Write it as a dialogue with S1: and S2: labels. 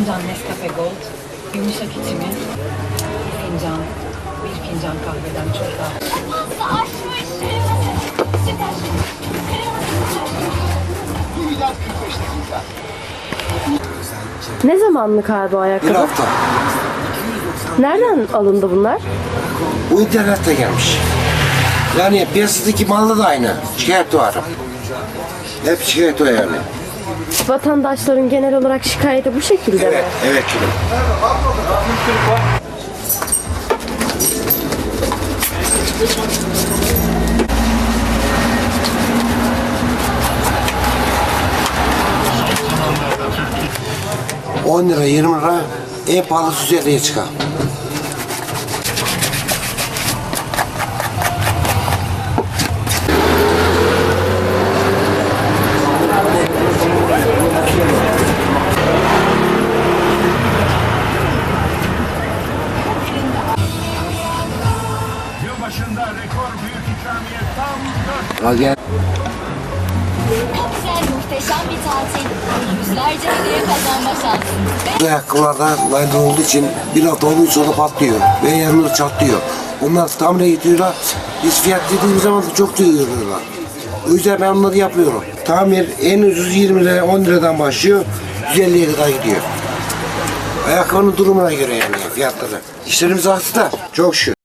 S1: fincan Nescafe Gold, yumuşak içimi, bir fincan, bir fincan kahveden çok daha.
S2: Fazla aşmış. Süper.
S3: Ne zamanlık abi
S4: Bir
S3: ayakkabı?
S4: hafta.
S3: Nereden alındı bunlar?
S4: Bu internette gelmiş. Yani piyasadaki malı da aynı. Şikayet var. Hep şikayet o yani.
S3: Vatandaşların genel olarak şikayeti bu şekilde
S4: Evet,
S3: mi?
S4: evet gülüm. On lira, 20 lira en pahalısı 150'ye çıkar.
S5: Büyük ikramiye tam 4
S4: Al gel.
S2: Çok güzel, muhteşem bir tatil. Yüzlerce hediye kazanma şansı.
S4: Bu ayakkabılarda layla olduğu için bir hafta onun sonra patlıyor ve yanları çatlıyor. Onlar tamire gidiyorlar. Biz fiyat dediğimiz zaman çok duyuyorlar. O yüzden ben onları yapıyorum. Tamir en ucuz 20 lira 10 liradan başlıyor. 150'ye kadar gidiyor. Ayakkabının durumuna göre yani fiyatları. İşlerimiz arttı da çok şükür.